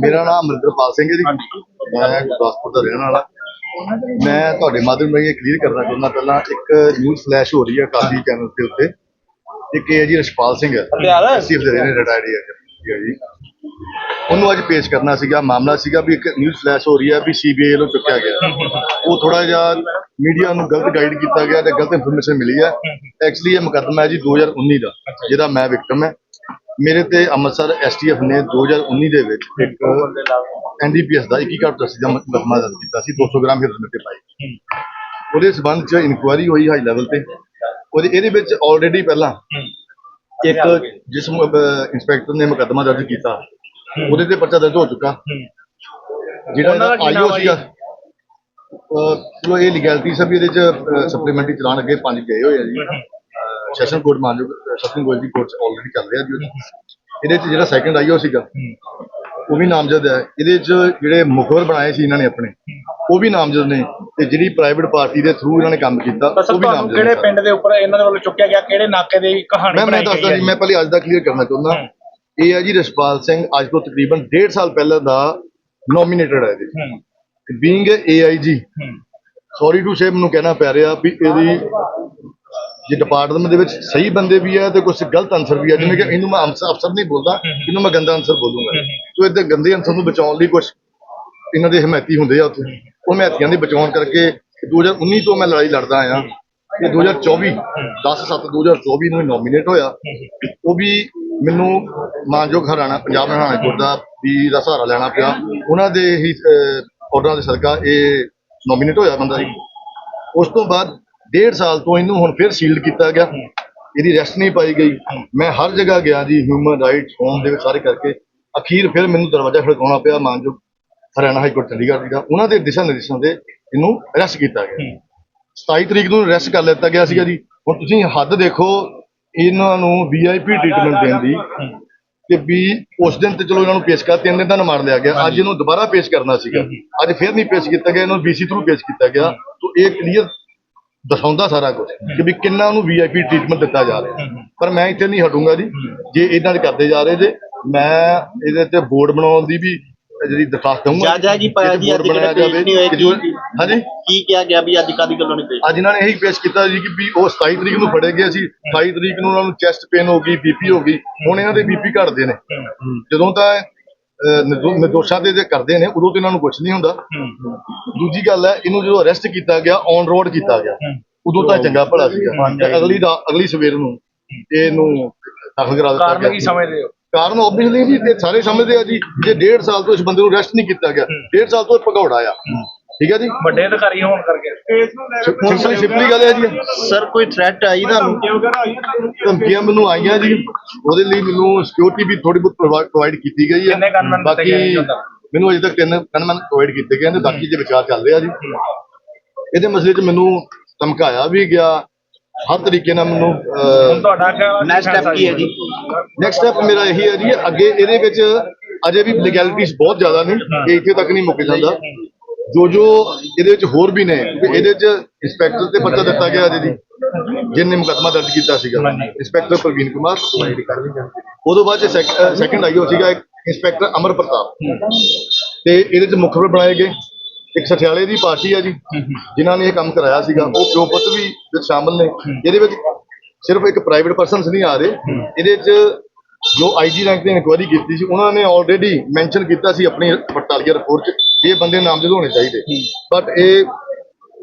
ਮੇਰਾ ਨਾਮ ਅਮਰਿੰਦਰਪਾਲ ਸਿੰਘ ਹੈ ਜੀ। ਮੈਂ ਗੁਰਦਾਸਪੁਰ ਦਾ ਰਹਿਣ ਵਾਲਾ। ਮੈਂ ਤੁਹਾਡੇ ਮਾਧਿਅਮ ਰਾਹੀਂ ਇਹ ਕਲੀਅਰ ਕਰਨਾ ਚਾਹੁੰਦਾ ਪਹਿਲਾਂ ਇੱਕ ਨਿਊਜ਼ ਫਲੈਸ਼ ਹੋ ਰਹੀ ਹੈ ਕਾਫੀ ਚੈਨਲ ਦੇ ਉੱਤੇ। ਇੱਕ ਇਹ ਹੈ ਜੀ ਰਸ਼ਪਾਲ ਸਿੰਘ ਐਸਸੀਐਫ ਦੇ ਰਹੇ ਨੇ ਰਿਟਾਇਰਡ ਹੈ ਜੀ। ਉਹਨੂੰ ਅੱਜ ਪੇਸ਼ ਕਰਨਾ ਸੀਗਾ ਮਾਮਲਾ ਸੀਗਾ ਵੀ ਇੱਕ ਨਿਊਜ਼ ਫਲੈਸ਼ ਹੋ ਰਹੀ ਹੈ ਵੀ ਸੀਬੀਆਈ ਵੱਲੋਂ ਚੁੱਕਿਆ ਗਿਆ। ਉਹ ਥੋੜਾ ਜਿਹਾ ਮੀਡੀਆ ਨੂੰ ਗਲਤ ਗਾਈਡ ਕੀਤਾ ਗਿਆ ਤੇ ਗਲਤ ਇਨਫੋਰਮੇਸ਼ਨ ਮਿਲੀ ਹੈ। ਐਕਚੁਅਲੀ ਇਹ ਮੁਕੱਦਮਾ ਹੈ ਜੀ 2019 ਦਾ ਜਿਹਦਾ ਮੈਂ ਵਿਕਟਮ ਹੈ। ਮੇਰੇ ਤੇ ਅੰਮ੍ਰਿਤਸਰ ਐਸਟੀਐਫ ਨੇ 2019 ਦੇ ਵਿੱਚ ਇੱਕ ਐਨਡੀਪੀਐਸ ਦਾ 21 ਘੱਟ ਦਸ ਦਾ ਮੁਕੱਦਮਾ ਦਰਜ ਕੀਤਾ ਸੀ 200 ਗ੍ਰਾਮ ਹੀਰੋਇਨ ਤੇ ਪਾਈ। ਉਹਦੇ ਸਬੰਧ ਚ ਇਨਕੁਆਇਰੀ ਹੋਈ ਹਾਈ ਲੈਵਲ ਤੇ। ਉਹਦੇ ਇਹਦੇ ਵਿੱਚ ਆਲਰੇਡੀ ਪਹਿਲਾਂ ਇੱਕ ਜਿਸ ਇੰਸਪੈਕਟਰ ਨੇ ਮੁਕੱਦਮਾ ਦਰਜ ਕੀਤਾ। ਉਹਦੇ ਤੇ ਪਰਚਾ ਦਰਜ ਹੋ ਚੁੱਕਾ। ਜਿਹੜਾ ਆਈਓ ਸੀਗਾ ਚਲੋ ਇਹ ਲੀਗੈਲਿਟੀ ਸਭ ਇਹਦੇ ਚ ਸਪਲੀਮੈਂਟਰੀ ਚਲਾਨ ਅੱਗੇ ਪੰਜ ਗਏ ਹੋਏ ਆ ਜੀ। ਸੈਸ਼ਨ ਕੋਰਟ ਮਾਨਯੋਗ ਸੈਸ਼ਨ ਗੋਇਲ ਦੀ ਕੋਰਟ ਚ ਆਲਰੇਡੀ ਚੱਲ ਰਿਹਾ ਜੀ। ਇਹਦੇ ਚ ਜਿਹੜਾ ਸੈਕੰਡ ਆਈਓ ਸੀਗਾ। ਉਹ ਵੀ ਨਾਮਜ਼ਦ ਹੈ। ਇਹਦੇ ਚ ਜਿਹੜੇ ਮੁਖਬਰ ਬਣਾਏ ਸੀ ਇਹਨਾਂ ਨੇ ਆਪਣੇ ਉਹ ਵੀ ਨਾਮਜ਼ਦ ਨੇ। ਤੇ ਜਿਹੜੀ ਪ੍ਰਾਈਵੇਟ ਪਾਰਟੀ ਦੇ ਥਰੂ ਇਹਨਾਂ ਨੇ ਕੰਮ ਕੀਤਾ ਉਹ ਵੀ ਨਾਮਜ਼ਦ ਕਿਹੜੇ ਪਿੰਡ ਦੇ ਉੱਪਰ ਇਹਨਾਂ ਦੇ ਵੱਲੋਂ ਚੁੱਕਿਆ ਗਿਆ? ਕਿਹੜੇ ਨਾਕੇ ਦੀ ਕਹਾਣੀ ਬਣਾਈ ਦੱਸਦਾ ਗਈ ਜੀ ਮੈਂ ਪਹਿਲੇ ਅੱਜ ਦਾ ਕਲੀਅਰ ਕਰਨਾ ਚਾਹੁੰਦਾ। ਇਹ ਹੈ ਜੀ ਰਸ਼ਪਾਲ ਸਿੰਘ ਅੱਜ ਤੋਂ ਤਕਰੀਬਨ 1.5 ਸਾਲ ਪਹਿਲਾਂ ਦਾ ਨੋਮੀਨੇਟਡ ਹੈ ਜੀ ਹੂੰ। ਬੀਇੰਗ ਏਆਈਜੀ ਹੂੰ। ਸੌਰੀ ਟੂ ਸੇ ਮੈਨੂੰ ਕਹਿਣਾ ਪੈ ਰਿਹਾ ਵੀ ਇਹਦੀ ਜੇ ਡਿਪਾਰਟਮੈਂਟ ਦੇ ਵਿੱਚ ਸਹੀ ਬੰਦੇ ਵੀ ਹੈ ਤੇ ਕੁਝ ਗਲਤ ਅਨਸਰ ਵੀ ਹੈ ਜਿਵੇਂ ਕਿ ਇਹਨੂੰ ਮੈਂ ਅਫਸਰ ਨਹੀਂ ਬੋਲਦਾ ਇਹਨੂੰ ਮੈਂ ਗੰਦਾ ਅਨਸਰ ਬੋਲੂੰਗਾ। ਤੋ ਇਹਦੇ ਗੰਦੇ ਅਨਸਰ ਨੂੰ ਬਚਾਉਣ ਲਈ ਕੁਝ ਇਹਨਾਂ ਦੇ ਹਮਾਇਤੀ ਹੁੰਦੇ ਆ ਉੱਥੇ। ਉਹ ਹਮਾਇਤੀਆਂ ਦੀ ਬਚਾਉਣ ਕਰਕੇ 2019 ਤੋਂ ਮੈਂ ਲੜਾਈ ਲੜਦਾ ਆਇਆ। ਤੇ 2024 10 7 2024 ਨੂੰ ਨੋਮੀਨੇਟ ਹੋਇਆ। ਉਹ ਵੀ ਮੈਨੂੰ ਮਾਨਯੋਗ ਹਰਿਆਣਾ ਪੰਜਾਬ ਹਰਿਆਣਾ ਕੋਰਟ ਦਾ ਵੀ ਦਾ ਸਹਾਰਾ ਲੈਣਾ ਪਿਆ। ਉਹਨਾਂ ਦੇ ਹੀ ਆਰਡਰਾਂ ਦੇ ਸਦਕਾ ਇਹ ਨੋਮੀਨੇਟ ਹੋਇਆ ਬੰਦਾ ਜੀ। ਉਸ ਤੋਂ ਬਾਅਦ ਡੇਢ ਸਾਲ ਤੋਂ ਇਹਨੂੰ ਹੁਣ ਫਿਰ ਸੀਲਡ ਕੀਤਾ ਗਿਆ। ਇਹਦੀ ਰੈਸਟ ਨਹੀਂ ਪਾਈ ਗਈ। ਮੈਂ ਹਰ ਜਗ੍ਹਾ ਗਿਆ ਜੀ ਹਿਊਮਨ ਰਾਈਟਸ ਹੋਮ ਦੇ ਵਿੱਚ ਸਾਰੇ ਕਰਕੇ। ਅਖੀਰ ਫਿਰ ਮੈਨੂੰ ਦਰਵਾਜ਼ਾ ਖੜਕਾਉਣਾ ਪਿਆ ਮਾਨਯੋਗ ਹਰਿਆਣਾ ਹਾਈ ਕੋਰਟ ਚੰਡੀਗੜ੍ਹ ਜੀ ਦਾ। ਉਹਨਾਂ ਦੇ ਦਿਸ਼ਾ ਨਿਰਦੇਸ਼ਾਂ ਦੇ ਇਹਨੂੰ ਅਰੈਸਟ ਕੀਤਾ ਗਿਆ। 27 ਤਰੀਕ ਨੂੰ ਅਰੈਸਟ ਕਰ ਲਿੱਤਾ ਗਿਆ ਸੀਗਾ ਜੀ। ਹੁਣ ਤੁਸੀਂ ਹੱਦ ਦੇਖੋ ਇਹਨਾਂ ਨੂੰ ਵੀਆਈਪੀ ਟ੍ਰੀਟਮੈਂਟ ਦੇਣ ਦੀ। ਕਿ ਵੀ ਉਸ ਦਿਨ ਤੇ ਚਲੋ ਇਹਨਾਂ ਨੂੰ ਪੇਸ਼ ਕਰ ਤਿੰਨ ਦਿਨ ਦਾ ਮਾਰ ਲਿਆ ਗਿਆ। ਅੱਜ ਇਹਨੂੰ ਦੁਬਾਰਾ ਪੇਸ਼ ਕਰਨਾ ਸੀਗਾ। ਅੱਜ ਫਿਰ ਨਹੀਂ ਪੇਸ਼ ਕੀਤਾ ਗਿਆ ਇਹਨੂੰ ਬੀਸੀ ਥਰੂ ਪੇਸ਼ ਕੀਤਾ ਗਿਆ। ਤੋਂ ਇਹ ਕਲੀਅਰ ਦਰਸਾਉਂਦਾ ਸਾਰਾ ਕੁਝ ਕਿ ਵੀ ਕਿੰਨਾ ਉਹਨੂੰ ਵੀਆਈਪੀ ਟ੍ਰੀਟਮੈਂਟ ਦਿੱਤਾ ਜਾ ਰਿਹਾ। ਪਰ ਮੈਂ ਇੱਥੇ ਨਹੀਂ ਹਟੂੰਗਾ ਜੀ। ਜੇ ਇਦਾਂ ਦੇ ਕਰਦੇ ਜਾ ਰਹੇ ਜੇ ਮੈਂ ਇਹਦੇ ਤੇ ਬੋਰਡ ਬਣਾਉਣ ਦੀ ਵੀ ਜਿਹੜੀ ਦਰਖਾਸਤ ਦਊਂਗਾ। ਜੱਜ ਹੈ ਜੀ ਪਾਇਆ ਜੀ, ਅੱਜ ਬਣਾਇਆ ਜਿਹੜਾ ਪੇਸ਼ ਨਹੀਂ ਹੋਏ ਕਿ ਜੋ- ਕੀ- ਹਾਂਜੀ। ਕੀ ਕਿਹਾ ਗਿਆ ਵੀ ਅੱਜ ਕਾਦੀ ਗੱਲੋਂ ਨਹੀਂ ਪਈ ਅੱਜ ਇਹਨਾਂ ਨੇ ਇਹੀ ਪੇਸ਼ ਕੀਤਾ ਜੀ ਕਿ ਵੀ ਉਹ 27 ਤਰੀਕ ਨੂੰ ਫੜੇ ਗਏ ਸੀ। 28 ਤਰੀਕ ਨੂੰ ਉਹਨਾਂ ਨੂੰ ਚੈਸਟ ਪੇਨ ਹੋ ਗਈ ਬੀਪੀ ਹੋ ਗਈ। ਹੁਣ ਇਹਨਾਂ ਦੇ ਬੀਪੀ ਘਟਦੇ ਨੇ। ਜਦੋਂ ਤਾਂ ਨਿਰਦੋਸ਼ਾਂ ਦੇ ਜੇ ਕਰਦੇ ਨੇ ਉਦੋਂ ਤੇ ਇਹਨਾਂ ਨੂੰ ਕੁਝ ਨਹੀਂ ਹੁੰਦਾ। ਦੂਜੀ ਗੱਲ ਹੈ ਇਹਨੂੰ ਜਦੋਂ ਅਰੈਸਟ ਕੀਤਾ ਗਿਆ ਔਨ ਰੋਡ ਕੀਤਾ ਗਿਆ। ਉਦੋਂ ਤਾਂ ਚੰਗਾ ਭਲਾ ਸੀਗਾ। ਤੇ ਅਗਲੀ ਦਾ ਅਗਲੀ ਸਵੇਰ ਨੂੰ ਇਹਨੂੰ ਦਾਖਲ ਕਰਾ ਦਿੱਤਾ ਕਾਰਨ ਗਿਆ ਕੀ ਸਮਝਦੇ ਹੋ? ਕਾਰਨ ਆਬਵੀਅਸਲੀ ਜੀ ਇਹ ਸਾਰੇ ਸਮਝਦੇ ਆ ਜੀ ਜੇ ਡੇਢ ਸਾਲ ਤੋਂ ਇਸ ਬੰਦੇ ਨੂੰ ਅਰੈਸਟ ਨਹੀਂ ਕੀਤਾ ਗਿਆ ਡੇਢ ਸਾਲ ਤੋਂ ਇਹ ਭਗੌੜਾ ਆ। ਠੀਕ ਹੈ ਜੀ? ਵੱਡੇ ਅਧਿਕਾਰੀ ਹੋਣ ਕਰਕੇ। ਸਿੰਪਲੀ ਸਿੰਪਲੀ ਗੱਲ ਹੈ ਜੀ। ਸਰ ਕੋਈ ਥ੍ਰੈਟ ਆਈ ਤੁਹਾਨੂੰ? ਧਮਕੀਆਂ ਮੈਨੂੰ ਆਈਆਂ ਜੀ। ਉਹਦੇ ਲਈ ਮੈਨੂੰ ਸਿਕਿਉਰਿਟੀ ਵੀ ਥੋੜੀ ਬਹੁਤ ਪ੍ਰੋਵਾਈਡ ਕੀਤੀ ਗਈ ਹੈ। gunmen ਬਾਕੀ ਗਏ ਹੁਣ? ਮੈਨੂੰ ਅਜੇ ਤੱਕ ਤਿੰਨ ਗਨਮੈਨ ਪ੍ਰੋਵਾਈਡ ਕੀਤੇ ਗਏ ਨੇ। ਬਾਕੀ ਦੇ ਵਿਚਾਰ ਚੱਲ ਰਿਹਾ ਜੀ। ਇਹਦੇ ਮਸਲੇ 'ਚ ਮੈਨੂੰ ਧਮਕਾਇਆ ਵੀ ਗਿਆ। ਹਰ ਤਰੀਕੇ ਨਾਲ ਮੈਨੂੰ ਹੁਣ ਤੁਹਾਡਾ ਨੈਕਸਟ ਸਟੈਪ ਕੀ ਹੈ ਜੀ? ਨੈਕਸਟ ਸਟੈਪ ਮੇਰਾ ਇਹੀ ਹੈ ਜੀ। ਅੱਗੇ ਇਹਦੇ ਵਿੱਚ ਅਜੇ ਵੀ ਲੀਗੈਲਿਟੀਜ਼ ਬਹੁਤ ਜ਼ਿਆਦਾ ਨੇ। ਇਹ ਇੱਥੇ ਤੱਕ ਨਹੀਂ ਮੁੱਕ ਜਾਂਦਾ। ਜੋ ਜੋ ਇਹਦੇ ਵਿੱਚ ਹੋਰ ਵੀ ਨੇ ਕਿਉਂਕਿ ਇਹਦੇ ਵਿੱਚ ਇੰਸਪੈਕਟਰ ਤੇ ਪਰਚਾ ਦਿੱਤਾ ਗਿਆ ਅਜੇ ਜੀ ਜਿਹਨੇ ਮੁਕੱਦਮਾ ਦਰਜ ਕੀਤਾ ਸੀਗਾ। ਇੰਸਪੈਕਟਰ ਪ੍ਰਵੀਨ ਕੁਮਾਰ। ਉਦੋਂ ਬਾਅਦ ਸੈਕੰਡ ਆਈਓ ਸੀਗਾ ਇੰਸਪੈਕਟਰ ਅਮਰ ਪ੍ਰਤਾਪ। ਤੇ ਇਹਦੇ ਚ ਮੁਖਬਰ ਬਣਾਏ ਗਏ ਇੱਕ ਸਠਿਆਲੇ ਦੀ ਪਾਰਟੀ ਆ ਜੀ, ਜਿਨ੍ਹਾਂ ਨੇ ਇਹ ਕੰਮ ਕਰਾਇਆ ਸੀਗਾ। ਉਹ ਪਿਓ ਪੁੱਤ ਵੀ ਵਿੱਚ ਸ਼ਾਮਲ ਨੇ। ਇਹਦੇ ਵਿੱਚ ਸਿਰਫ ਇੱਕ ਪ੍ਰਾਈਵੇਟ ਪਰਸਨਸ ਨਹੀਂ ਆ ਰਹੇ। ਇਹਦੇ 'ਚ ਜੋ ਆਈਜੀ ਰੈਂਕ ਦੀ ਇਨਕੁਆਇਰੀ ਕੀਤੀ ਸੀ ਉਹਨਾਂ ਨੇ ਆਲਰੇਡੀ ਮੈਂਸ਼ਨ ਕੀਤਾ ਸੀ ਆਪਣੀ ਪੜਤਾਲੀਆ ਰਿਪੋਰਟ 'ਚ ਵੀ ਇਹ ਬੰਦੇ ਨਾਮਜ਼ਦ ਹੋਣੇ ਚਾਹੀਦੇ। ਬਟ ਇਹ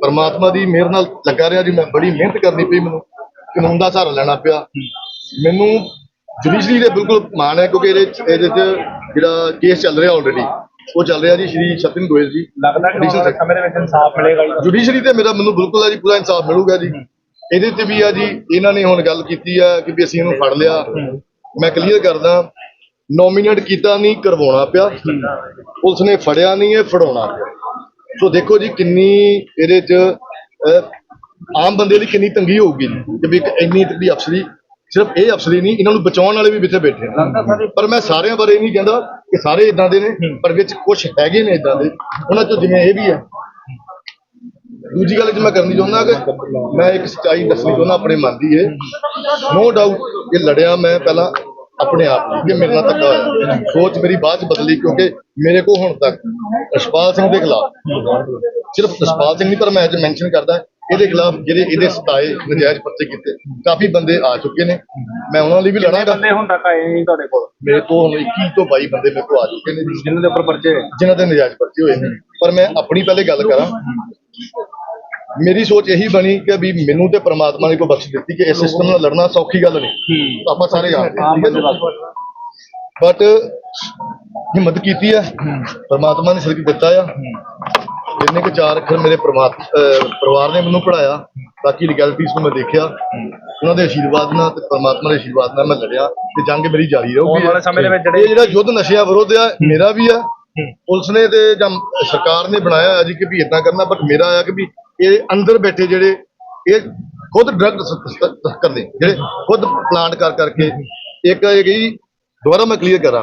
ਪਰਮਾਤਮਾ ਦੀ ਮਿਹਰ ਨਾਲ ਲੱਗਾ ਰਿਹਾ ਜੀ ਮੈਂ ਬੜੀ ਮਿਹਨਤ ਕਰਨੀ ਪਈ ਮੈਨੂੰ ਕਾਨੂੰਨ ਦਾ ਸਹਾਰਾ ਲੈਣਾ ਪਿਆ। ਮੈਨੂੰ ਜੁਡੀਸ਼ਰੀ ਦੇ ਬਿਲਕੁਲ ਮਾਣ ਹੈ ਕਿਉਂਕਿ ਇਹਦੇ 'ਚ- ਇਹਦੇ 'ਚ ਜਿਹੜਾ ਕੇਸ ਚੱਲ ਰਿਹਾ ਆਲਰੇਡੀ ਉਹ ਚੱਲ ਰਿਹਾ ਜੀ ਸ਼੍ਰੀ ਸਤਿੰਦਰ ਗੋਇਲ ਜੀ। ਲੱਗਦਾ ਕਿ ਆਉਣ ਵਾਲੇ ਸਮੇਂ ਦੇ ਵਿੱਚ ਇਨਸਾਫ ਮਿਲੇਗਾ ਜੀ। ਜੁਡੀਸ਼ਰੀ ਤੇ ਮੇਰਾ ਮੈਨੂੰ ਬਿਲਕੁਲ ਹੈ ਜੀ ਪੂਰਾ ਇਨਸਾਫ ਮਿਲੂਗਾ ਜੀ। ਇਹਦੇ ਤੇ ਵੀ ਆ ਜੀ ਇਹਨਾਂ ਨੇ ਹੁਣ ਗੱਲ ਕੀਤੀ ਆ ਕਿ ਵੀ ਅਸੀਂ ਇਹਨੂੰ ਫੜ ਲਿਆ। ਮੈਂ ਕਲੀਅਰ ਕਰਦਾ ਨੋਮੀਨੇਟ ਕੀਤਾ ਨਹੀਂ ਕਰਵਾਉਣਾ ਪਿਆ। ਪੁਲਿਸ ਨੇ ਫੜਿਆ ਨਹੀਂ ਇਹ ਫੜਾਉਣਾ ਪਿਆ। ਸੋ ਦੇਖੋ ਜੀ ਕਿੰਨੀ ਇਹਦੇ ਚ ਆਮ ਬੰਦੇ ਲਈ ਕਿੰਨੀ ਤੰਗੀ ਹੋਊਗੀ ਕਿ ਵੀ ਇੱਕ ਇੰਨੀ ਤਕੜੀ ਅਫਸਰੀ ਸਿਰਫ ਇਹ ਅਫਸਰੀ ਨਹੀਂ ਇਹਨਾਂ ਨੂੰ ਬਚਾਉਣ ਵਾਲੇ ਵੀ ਵਿੱਚੇ ਬੈਠੇ ਪਰ ਮੈਂ ਸਾਰਿਆਂ ਬਾਰੇ ਨਹੀਂ ਕਹਿੰਦਾ ਕਿ ਸਾਰੇ ਇਦਾਂ ਦੇ ਨੇ ਪਰ ਵਿੱਚ ਕੁਝ ਹੈਗੇ ਨੇ ਇਦਾਂ ਦੇ। ਉਹਨਾਂ ਚੋਂ ਜਿਵੇਂ ਇਹ ਵੀ ਹੈ। ਦੂਜੀ ਗੱਲ ਜੇ ਮੈਂ ਕਰਨੀ ਚਾਹੁੰਦਾ ਕਿ ਮੈਂ ਇੱਕ ਸੱਚਾਈ ਦੱਸਣੀ ਚਾਹੁੰਦਾ ਆਪਣੇ ਮਨ ਦੀ ਇਹ। ਨੋ ਡਾਊਟ ਇਹ ਲੜਿਆ ਮੈਂ ਪਹਿਲਾਂ ਆਪਣੇ ਆਪ ਲਈ ਕਿ ਮੇਰੇ ਨਾਲ ਧੱਕਾ ਹੋਇਆ। ਸੋਚ ਮੇਰੀ ਬਾਅਦ ਚ ਬਦਲੀ ਕਿਉਂਕਿ ਮੇਰੇ ਕੋਲ ਹੁਣ ਤੱਕ ਰਸ਼ਪਾਲ ਸਿੰਘ ਦੇ ਖਿਲਾਫ ਸਿਰਫ ਰਸ਼ਪਾਲ ਸਿੰਘ ਨਹੀਂ ਪਰ ਮੈਂ ਅੱਜ ਮੈਂਸ਼ਨ ਕਰਦਾ ਇਹਦੇ ਖਿਲਾਫ ਜਿਹੜੇ ਇਹਦੇ ਸਤਾਏ ਨਜਾਇਜ਼ ਪਰਚੇ ਕੀਤੇ ਕਾਫੀ ਬੰਦੇ ਆ ਚੁੱਕੇ ਨੇ। ਮੈਂ ਉਹਨਾਂ ਲਈ ਵੀ ਲੜਾਂਗਾ। ਬੰਦੇ ਹੁਣ ਤੱਕ ਆਏ ਨਹੀਂ ਤੁਹਾਡੇ ਕੋਲ? ਮੇਰੇ ਕੋਲ ਹੁਣ 21 ਤੋਂ 22 ਬੰਦੇ ਮੇਰੇ ਕੋਲ ਆ ਚੁੱਕੇ ਨੇ। ਜਿਨ੍ਹਾਂ ਦੇ ਉੱਪਰ ਪਰਚੇ ਜਿਨ੍ਹਾਂ ਦੇ ਨਜਾਇਜ਼ ਪਰਚੇ ਹੋਏ ਨੇ। ਪਰ ਮੈਂ ਆਪਣੀ ਪਹਿਲੇ ਗੱਲ ਕਰਾਂ ਮੇਰੀ ਸੋਚ ਇਹੀ ਬਣੀ ਕਿ ਵੀ ਮੈਨੂੰ ਤੇ ਪ੍ਰਮਾਤਮਾ ਨੇ ਕੋਈ ਬਖਸ਼ ਦਿੱਤੀ ਕਿ ਇਸ ਸਿਸਟਮ ਨਾਲ ਲੜਨਾ ਸੌਖੀ ਗੱਲ ਨਹੀਂ। ਆਪਾਂ ਸਾਰੇ ਜਾਣਦੇ ਹਾਂ, ਬਟ ਹਿੰਮਤ ਕੀਤੀ ਹੈ। ਪ੍ਰਮਾਤਮਾ ਨੇ ਸਿਰਕ ਦਿੱਤਾ ਆ। ਜਿੰਨੇ ਕੁ ਚਾਰ ਅੱਖਰ ਮੇਰੇ ਪਰਿਵਾਰ ਨੇ ਮੈਨੂੰ ਪੜਾਇਆ ਬਾਕੀ ਲੀਗੈਲਿਟੀਜ਼ ਨੂੰ ਮੈਂ ਦੇਖਿਆ। ਉਹਨਾਂ ਦੇ ਆਸ਼ੀਰਵਾਦ ਨਾਲ ਤੇ ਪ੍ਰਮਾਤਮਾ ਦੇ ਆਸ਼ੀਰਵਾਦ ਨਾਲ ਮੈਂ ਲੜਿਆ ਤੇ ਜੰਗ ਮੇਰੀ ਜਾਰੀ ਰਹੂਗੀ। ਇਹ ਜਿਹੜੇ ਯੁੱਧ ਨਸ਼ਿਆਂ ਵਿਰੁੱਧ ਆ ਮੇਰਾ ਵੀ ਆ। ਪੁਲਿਸ ਨੇ ਤੇ ਜਾਂ ਸਰਕਾਰ ਨੇ ਬਣਾਇਆ ਹੈ ਜੀ ਕਿ ਵੀ ਇਦਾਂ ਕਰਨਾ ਬਟ ਮੇਰਾ ਆ ਕਿ ਵੀ ਇਹ ਅੰਦਰ ਬੈਠੇ ਜਿਹੜੇ ਇਹ ਖੁਦ ਡਰਗ ਕਰਦੇ ਜਿਹੜੇ ਖੁਦ ਪਲਾਂਟ ਕਰ ਕਰਕੇ ਇੱਕ ਇਹ ਗਈ ਦੁਬਾਰਾ ਮੈਂ ਕਲੀਅਰ ਕਰਾਂ।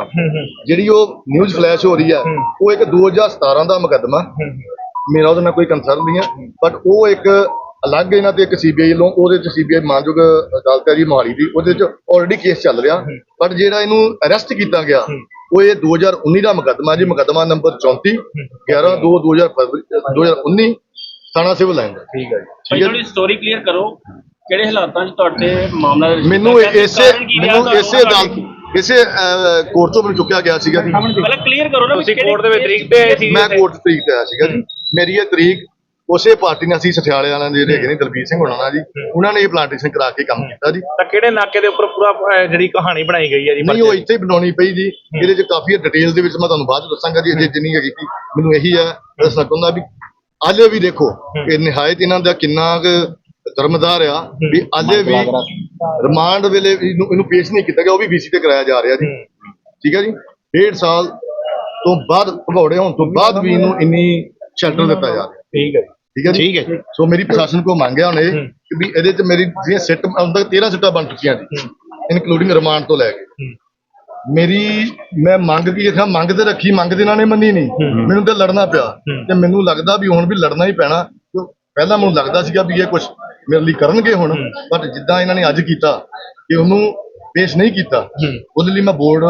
ਜਿਹੜੀ ਉਹ ਨਿਊਜ਼ ਫਲੈਸ਼ ਹੋ ਰਹੀ ਆ ਉਹ ਇੱਕ 2017 ਦਾ ਮੁਕੱਦਮਾ। ਮੇਰਾ ਉਹਦੇ ਨਾਲ ਕੋਈ ਕੰਸਰਨ ਨਹੀਂ ਹੈ ਬਟ ਉਹ ਇੱਕ ਅਲੱਗ ਇਹਨਾਂ ਤੇ ਇੱਕ ਸੀਬੀਆਈ ਵੱਲੋਂ ਉਹਦੇ ਚ ਸੀਬੀਆਈ ਮਾਨਯੋਗ ਅਦਾਲਤ ਹੈ ਜੀ ਮੋਹਾਲੀ ਦੀ ਉਹਦੇ ਚ ਆਲਰੇਡੀ ਕੇਸ ਚੱਲ ਰਿਹਾ। ਬਟ ਜਿਹੜਾ ਇਹਨੂੰ ਅਰੈਸਟ ਕੀਤਾ ਗਿਆ ਉਹ ਇਹ 2019 ਦਾ ਮੁਕੱਦਮਾ ਜੀ ਮੁਕੱਦਮਾ ਨੰਬਰ 34 11 2 2019 ਥਾਣਾ ਸਿਵਲ ਲਾਈਨ ਦਾ। ਠੀਕ ਹੈ ਠੀਕ ਹੈ ਥੋੜੀ ਸਟੋਰੀ ਕਲੀਅਰ ਕਰੋ। ਕਿਹੜੇ ਹਾਲਾਤਾਂ 'ਚ ਤੁਹਾਡੇ ਮਾਮਲਾ ਮੈਨੂੰ? ਇਸੇ ਕੀ ਮੈਨੂੰ ਇਸੇ ਅਦਾਲਤ ਇਸੇ ਕੋਰਟ ਤੋਂ ਮੈਨੂੰ ਚੁੱਕਿਆ ਗਿਆ ਸੀਗਾ ਜੀ। ਪਹਿਲਾਂ ਕਲੀਅਰ ਕਰੋ ਨਾ ਵੀ ਤੁਸੀਂ ਕਿਹੜੇ ਕੋਰਟ ਦੇ ਵਿੱਚ ਤਰੀਕ ਤੇ ਆਏ ਸੀ ਮੈਂ ਕੋਰਟ ਤਰੀਕ ਤੇ ਆਇਆ ਸੀਗਾ ਜੀ। ਮੇਰੀ ਇਹ ਤਰੀਕ ਉਸੇ ਪਾਰਟੀ ਨਾਲ ਅਸੀਂ ਸਠਿਆਲੇ ਵਾਲਿਆਂ ਦੇ ਜਿਹੜੇ ਹੈਗੇ ਨੇ ਦਲਬੀਰ ਸਿੰਘ ਹੋਣਾ ਨਾਲ ਜੀ। ਉਹਨਾਂ ਨੇ ਇਹ ਪਲਾਂਟੇਸ਼ਨ ਕਰਾ ਕੇ ਕੰਮ ਕੀਤਾ ਜੀ। ਤਾਂ ਕਿਹੜੇ ਨਾਕੇ ਦੇ ਉੱਪਰ ਪੂਰਾ ਜਿਹੜੀ ਕਹਾਣੀ ਬਣਾਈ ਗਈ ਹੈ ਜੀ? ਨਹੀਂ ਉਹ ਇੱਥੇ ਹੀ ਬਣਾਉਣੀ ਪਈ ਜੀ। ਇਹਦੇ ਚ ਕਾਫੀ ਡਿਟੇਲ ਦੇ ਵਿੱਚ ਮੈਂ ਤੁਹਾਨੂੰ ਬਾਅਦ ਚ ਦੱਸਾਂਗਾ ਜੀ ਅਜੇ ਜਿੰਨੀ ਹੈਗੀ ਸੀ। ਮੈਨੂੰ ਇਹੀ ਹੈ ਦੱਸਣਾ ਚਾਹੁੰਦਾ ਵੀ ਆਲੇ ਵੀ ਦੇਖੋ ਕਿ ਨਿਹਾਇਤ ਇਹਨਾਂ ਦਾ ਕਿੰਨਾ ਕੁ ਧਰਮਦਾਰ ਆ ਵੀ ਆਲੇ ਵੀ ਰਿਮਾਂਡ ਵੇਲੇ ਵੀ ਇਹਨੂੰ ਇਹਨੂੰ ਪੇਸ਼ ਨਹੀਂ ਕੀਤਾ ਗਿਆ ਉਹ ਵੀ ਬੀਸੀ ਤੇ ਕਰਾਇਆ ਜਾ ਰਿਹਾ ਜੀ। ਠੀਕ ਹੈ ਜੀ? ਡੇਢ ਸਾਲ ਤੋਂ ਬਾਅਦ ਭਗੌੜੇ ਹੋਣ ਤੋਂ ਬਾਅਦ ਵੀ ਇਹਨੂੰ ਇੰਨੀ ਸ਼ੈਲਟਰ ਦਿੱਤਾ ਜਾ ਰਿਹਾ। ਠੀਕ ਹੈ ਠੀਕ ਹੈ ਜੀ? ਠੀਕ ਹੈ ਸੋ ਮੇਰੀ ਪ੍ਰਸ਼ਾਸਨ ਕੋ ਮੰਗਿਆ ਹੁਣ ਇਹ ਕਿ ਵੀ ਇਹਦੇ ਚ ਮੇਰੀ ਜਿਹੜੀਆਂ ਸਿੱਟ ਹੁਣ ਤੱਕ 13 ਸਿੱਟਾਂ ਬਣ ਚੁੱਕੀਆਂ ਜੀ ਇਨਕਲੂਡਿੰਗ ਰਿਮਾਂਡ ਤੋਂ ਲੈ ਕੇ। ਮੇਰੀ ਮੈਂ ਮੰਗ ਕੀ ਇੱਥੇ ਮੰਗ ਤੇ ਰੱਖੀ ਮੰਗ ਤੇ ਇਹਨਾਂ ਨੇ ਮੰਨੀ ਨਹੀਂ। ਮੈਨੂੰ ਤੇ ਲੜਨਾ ਪਿਆ। ਤੇ ਮੈਨੂੰ ਲੱਗਦਾ ਵੀ ਹੁਣ ਵੀ ਲੜਨਾ ਹੀ ਪੈਣਾ। ਪਹਿਲਾਂ ਮੈਨੂੰ ਲੱਗਦਾ ਸੀਗਾ ਵੀ ਇਹ ਕੁਝ ਮੇਰੇ ਲਈ ਕਰਨਗੇ ਹੁਣ ਬਟ ਜਿੱਦਾਂ ਇਹਨਾਂ ਨੇ ਅੱਜ ਕੀਤਾ ਕਿ ਉਹਨੂੰ ਪੇਸ਼ ਨਹੀਂ ਕੀਤਾ ਉਹਦੇ ਲਈ ਮੈਂ ਬੋਰਡ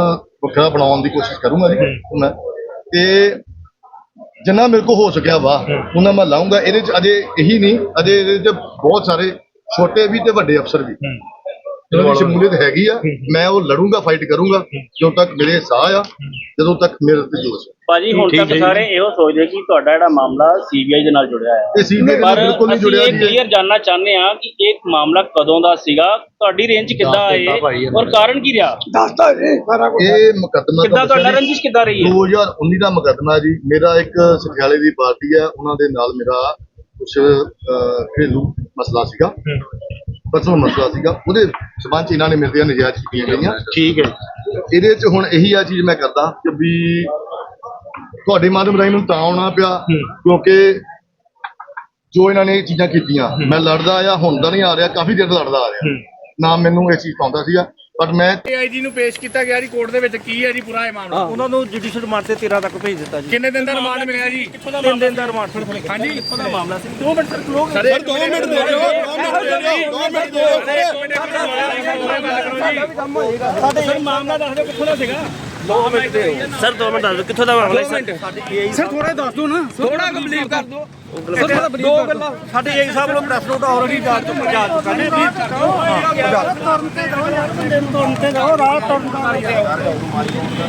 ਵੱਖਰਾ ਬਣਾਉਣ ਦੀ ਕੋਸ਼ਿਸ਼ ਕਰੂੰਗਾ ਜੀ। ਮੈਂ ਤੇ ਜਿੰਨਾ ਮੇਰੇ ਕੋ ਹੋ ਸਕਿਆ ਵਾ ਉਹਨਾਂ ਮੈਂ ਲਾਉਂਗਾ ਇਹਦੇ ਚ ਅਜੇ ਇਹੀ ਨਹੀਂ ਅਜੇ ਇਹਦੇ ਚ ਬਹੁਤ ਸਾਰੇ ਛੋਟੇ ਵੀ ਤੇ ਵੱਡੇ ਅਫਸਰ ਵੀ। ਜਿਹਨਾਂ ਦੀ ਸ਼ਮੂਲੀਅਤ ਹੈਗੀ ਆ ਮੈਂ ਉਹ ਲੜੂੰਗਾ ਫਾਈਟ ਕਰੂੰਗਾ ਜਦੋਂ ਤੱਕ ਮੇਰੇ ਸਾਹ ਆ ਜਦੋਂ ਤੱਕ ਮੇਰੇ ਤੇ ਜੋਸ਼ ਆ। ਭਾਜੀ ਹੁਣ ਤੱਕ ਸਾਰੇ ਇਹੋ ਸੋਚਦੇ ਕਿ ਤੁਹਾਡਾ ਜਿਹੜਾ ਮਾਮਲਾ ਸੀਬੀਆਈ ਦੇ ਨਾਲ ਜੁੜਿਆ ਹੈ ਇਹ ਸੀਨੀਅਰ ਪਰ ਬਿਲਕੁਲ ਨਹੀਂ ਅਸੀਂ ਜੁੜਿਆ ਇਹ ਜੀ। ਕਲੀਅਰ ਜਾਨਣਾ ਚਾਹੁੰਦੇ ਹਾਂ ਕਿ ਇਹ ਮਾਮਲਾ ਕਦੋਂ ਦਾ ਸੀਗਾ ਤੁਹਾਡੀ ਰੇਂਜ ਕਿੱਦਾਂ ਆਏ? ਔਰ ਕਾਰਨ ਕੀ ਰਿਹਾ? ਇਹ ਮੁਕੱਦਮਾ ਕਿੱਦਾਂ ਤਾਂ ਤੁਹਾਡਾ ਰੰਜਿਸ਼ ਕਿੱਦਾਂ ਰਹੀ ਹੈ? 2019 ਦਾ ਮੁਕੱਦਮਾ ਜੀ ਮੇਰਾ ਇੱਕ ਸਠਿਆਲੇ ਦੀ ਪਾਰਟੀ ਹੈ ਉਹਨਾਂ ਦੇ ਨਾਲ ਮੇਰਾ ਕੁਝ ਘਰੇਲੂ ਮਸਲਾ ਸੀਗਾ। ਪਰਸਨਲ ਮਸਲਾ ਸੀਗਾ। ਉਹਦੇ ਸਬੰਧ ਚ ਇਹਨਾਂ ਨੇ ਤੇ ਨਜਾਇਜ਼ ਕੀਤੀਆਂ ਗਈਆਂ ਠੀਕ ਹੈ। ਇਹਦੇ ਚ ਹੁਣ ਇਹੀ ਆ ਚੀਜ਼ ਮੈਂ ਕਰਦਾ ਕਿ ਵੀ ਤੁਹਾਡੇ ਮਾਧਿਅਮ ਰਾਹੀਂ ਮੈਨੂੰ ਤਾਂ ਆਉਣਾ ਪਿਆ ਕਿਉਂਕਿ ਜੋ ਇਹਨਾਂ ਨੇ ਇਹ ਚੀਜ਼ਾਂ ਕੀਤੀਆਂ ਮੈਂ ਲੜਦਾ ਆ ਹੁਣ ਦਾ ਨਹੀਂ ਆ ਰਿਹਾ ਕਾਫੀ ਤੋਂ ਲੜਦਾ ਆ ਰਿਹਾ। ਨਾ ਮੈਨੂੰ ਇਹ ਚੀਜ਼ ਪਾਉਂਦਾ ਸੀਗਾ। ਬਟ ਮੈਂ ਆਈਜੀ ਨੂੰ ਪੇਸ਼ ਕੀਤਾ ਗਿਆ ਜੀ ਕੋਰਟ ਦੇ ਵਿੱਚ ਕੀ ਹੈ ਜੀ ਪੂਰਾ ਇਹ ਮਾਮਲਾ ਉਹਨਾਂ ਨੂੰ ਜੁਡੀਸ਼ੀਅਲ ਰਿਮਾਂਡ ਤੇ 13 ਤੱਕ ਭੇਜ ਦਿੱਤਾ ਜੀ ਕਿੰਨੇ ਦਿਨ ਦਾ ਰਿਮਾਂਡ ਮਿਲਿਆ ਜੀ ਤਿੰਨ ਦਿਨ ਦਾ ਰਿਮਾਂਡ ਹਾਂਜੀ ਕਿੱਥੋਂ ਦਾ ਮਾਮਲਾ ਸੀ 2 ਮਿੰਟ ਸਰ ਲੋਕ ਸਰ 2 ਮਿੰਟ ਦੇ ਦਿਓ 2 ਮਿੰਟ ਦੇ ਦਿਓ 2 ਮਿੰਟ ਦੇ ਦਿਓ ਸਾਡੇ ਸਰ ਮਾਮਲਾ ਦੱਸ ਦਿਓ ਕਿੱਥੋਂ ਦਾ ਸੀਗਾ 2 ਮਿੰਟ ਦੇ ਸਰ 2 ਮਿੰਟ ਦੱਸ ਦਿਓ ਕਿੱਥੋਂ ਦਾ ਮਾਮਲਾ ਸੀ ਸਰ? ਸਰ ਥੋੜਾ ਦੱਸ ਦਿਓ ਨਾ। ਥੋੜਾ ਕੰਪਲੀਟ ਕਰ ਦਿਓ। ਸਰ ਦੋ ਗੱਲਾਂ ਸਾਡੇ ਏਈ ਸਾਹਿਬ ਨੂੰ ਪ੍ਰੈਸ ਨੋਟ ਆਲਰੇਡੀ ਜਾ ਚੁੱਕਾ ਜਾ ਚੁੱਕਾ ਨੇ ਤੁਰਨ ਤੇ ਜਾਓ ਯਾਰ ਬੰਦੇ ਨੂੰ ਤੁਰਨ ਤੇ ਜਾਓ ਰਾਹ ਤੁਰਨ ਦਾ।